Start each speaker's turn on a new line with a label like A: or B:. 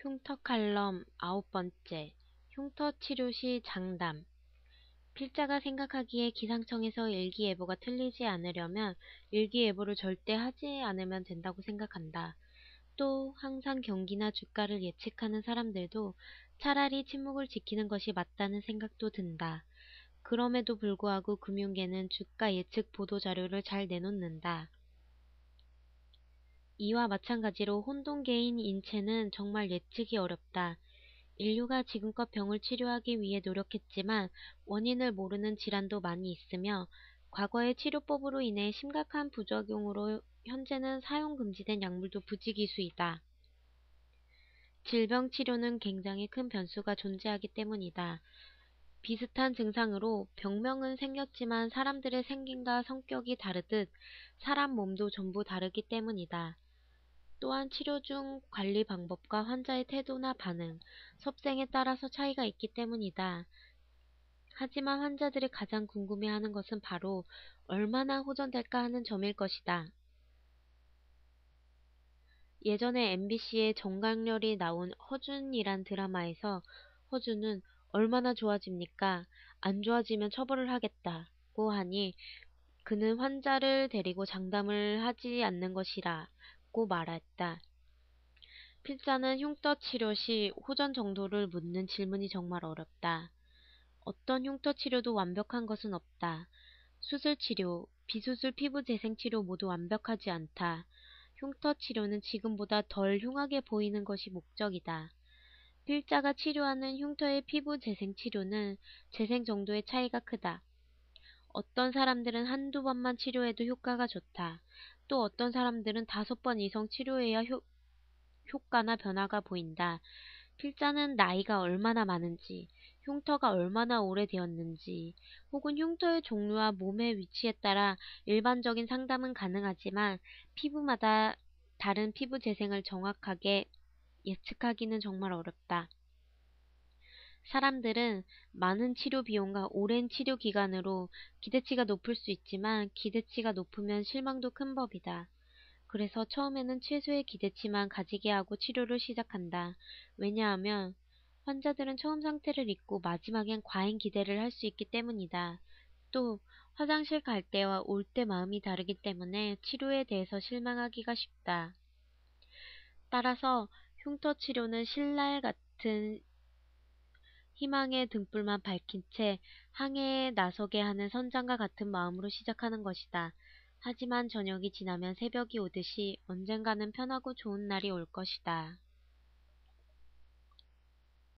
A: 흉터 칼럼 아홉 번째 흉터 치료 시 장담 필자가 생각하기에 기상청에서 일기예보가 틀리지 않으려면 일기예보를 절대 하지 않으면 된다고 생각한다. 또 항상 경기나 주가를 예측하는 사람들도 차라리 침묵을 지키는 것이 맞다는 생각도 든다. 그럼에도 불구하고 금융계는 주가 예측 보도 자료를 잘 내놓는다. 이와 마찬가지로 혼동계인 인체는 정말 예측이 어렵다. 인류가 지금껏 병을 치료하기 위해 노력했지만 원인을 모르는 질환도 많이 있으며 과거의 치료법으로 인해 심각한 부작용으로 현재는 사용 금지된 약물도 부지기수이다. 질병 치료는 굉장히 큰 변수가 존재하기 때문이다. 비슷한 증상으로 병명은 생겼지만 사람들의 생김과 성격이 다르듯 사람 몸도 전부 다르기 때문이다. 또한 치료 중 관리 방법과 환자의 태도나 반응, 섭생에 따라서 차이가 있기 때문이다. 하지만 환자들이 가장 궁금해하는 것은 바로 얼마나 호전될까 하는 점일 것이다. 예전에 MBC에 정강렬이 나온 허준이란 드라마에서 허준은 얼마나 좋아집니까? 안 좋아지면 처벌을 하겠다고 하니 그는 환자를 데리고 장담을 하지 않는 것이라 고 말했다. 필자는 흉터 치료 시 호전 정도를 묻는 질문이 정말 어렵다. 어떤 흉터 치료도 완벽한 것은 없다. 수술 치료, 비수술 피부 재생 치료 모두 완벽하지 않다. 흉터 치료는 지금보다 덜 흉하게 보이는 것이 목적이다. 필자가 치료하는 흉터의 피부 재생 치료는 재생 정도의 차이가 크다. 어떤 사람들은 한두 번만 치료해도 효과가 좋다. 또 어떤 사람들은 다섯 번 이상 치료해야 효, 효과나 변화가 보인다. 필자는 나이가 얼마나 많은지, 흉터가 얼마나 오래되었는지, 혹은 흉터의 종류와 몸의 위치에 따라 일반적인 상담은 가능하지만 피부마다 다른 피부 재생을 정확하게 예측하기는 정말 어렵다. 사람들은 많은 치료 비용과 오랜 치료 기간으로 기대치가 높을 수 있지만 기대치가 높으면 실망도 큰 법이다. 그래서 처음에는 최소의 기대치만 가지게 하고 치료를 시작한다. 왜냐하면 환자들은 처음 상태를 잊고 마지막엔 과잉 기대를 할 수 있기 때문이다. 또 화장실 갈 때와 올 때 마음이 다르기 때문에 치료에 대해서 실망하기가 쉽다. 따라서 흉터 치료는 신랄 같은 희망의 등불만 밝힌 채 항해에 나서게 하는 선장과 같은 마음으로 시작하는 것이다. 하지만 저녁이 지나면 새벽이 오듯이 언젠가는 편하고 좋은 날이 올 것이다.